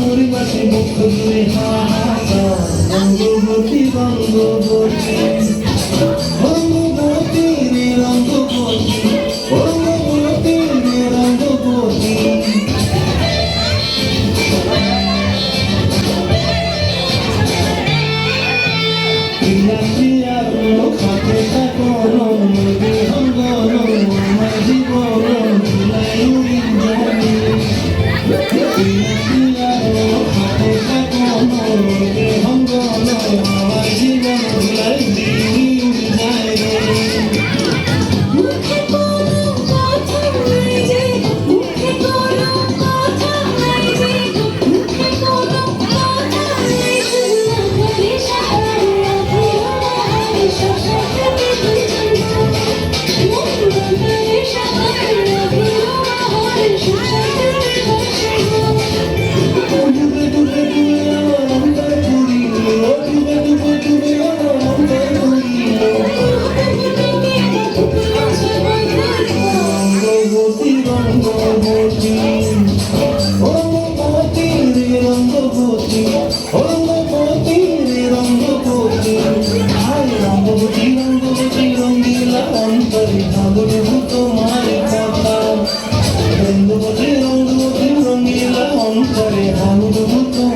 মরিবাসী মুখ রঙ্গবতী রঙ্গবতী রে রঙ্গবতী রঙ্গবতী রে রঙ্গবতী হাই রঙ্গবতী রঙ্গবতী রঙ্গিলা অন্তরে ভাগরে তোমার কথা রঙ্গবতী রঙ্গবতী রঙ্গিলা অন্তরে ভাগরে তোমার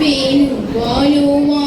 പിൻപോലുമ